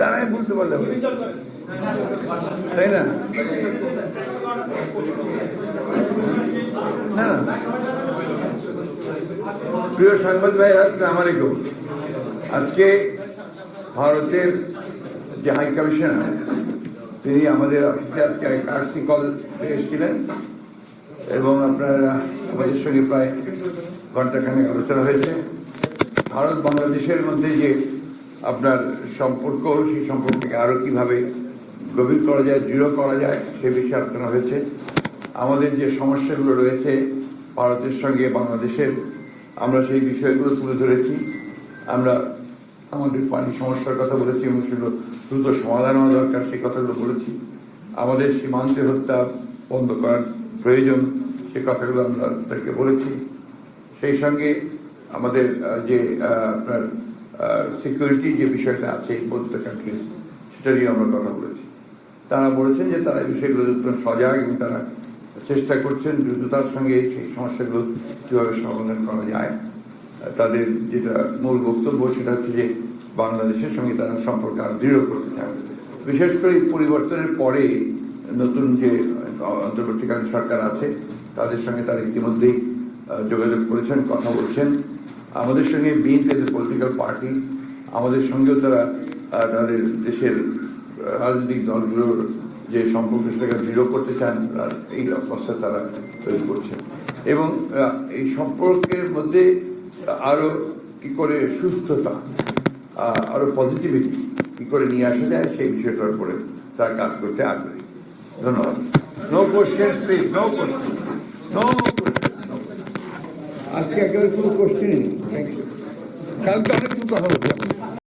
দাঁড়ায় বলতে পারলে হবে। তাই না? না প্রিয় সাংবাদিক ভাই আসসালাম আলাইকুম। আজকে ভারতের যে হাই কমিশনার, তিনি আমাদের অফিসে আজকে কার্সি কল এসেছিলেন এবং আপনারা আমাদের সঙ্গে প্রায় ঘন্টাখানেক আলোচনা হয়েছে। ভারত বাংলাদেশের মধ্যে যে আপনার সম্পর্ক, সেই সম্পর্ককে আরও কীভাবে গভীর করা যায়, দৃঢ় করা যায়, সে বিষয়ে আলোচনা হয়েছে। আমাদের যে সমস্যাগুলো রয়েছে ভারতের সঙ্গে বাংলাদেশের, আমরা সেই বিষয়গুলো তুলে ধরেছি। আমরা আমাদের পানি সমস্যার কথা বলেছি এবং সেগুলো দ্রুত সমাধান হওয়া দরকার, সেই কথাগুলো বলেছি। আমাদের সীমান্তে হত্যা বন্ধ করার প্রয়োজন, সে কথাগুলো আমরা তাদেরকে বলেছি। সেই সঙ্গে আমাদের যে আপনার সিকিউরিটি যে বিষয়টা আছে বোধ কান্ট্রিজ সেটা নিয়ে আমরা কথা বলেছি। তারা বলেছেন যে তারা এই বিষয়গুলো সজাগ এবং তারা চেষ্টা করছেন দ্রুততার সঙ্গে সেই সমস্যাগুলো কীভাবে সমাধান করা যায় তাদের যেটা মূল বক্তব্য সেটা হচ্ছে যে বাংলাদেশের সঙ্গে তারা সম্পর্ক আরও দৃঢ় করতে চায়। বিশেষ করে এই পরিবর্তনের পরে নতুন যে অন্তর্বর্তীকালীন সরকার আছে, তাদের সঙ্গে তারা ইতিমধ্যেই যোগাযোগ করেছেন, কথা বলছেন। আমাদের সঙ্গে বিএনপি এজ পলিটিক্যাল পার্টি আমাদের সঙ্গেও তারা তাদের দেশের রাজনৈতিক দলগুলোর যে সম্পর্ক, সেটাকে দৃঢ় করতে চান এই অবস্থা তারা তৈরি করছে। এবং এই সম্পর্কের মধ্যে আরও কি করে সুস্থতা আরও পজিটিভিটি কি করে নিয়ে আসা যায়, সেই বিষয়টার উপরে তারা কাজ করতে আগ্রহী। ধন্যবাদ। No question please no question no আজকে একেবারে কোনো কোশ্চেন নেই। থ্যাংক ইউ কালকে অনেক কথা বলতে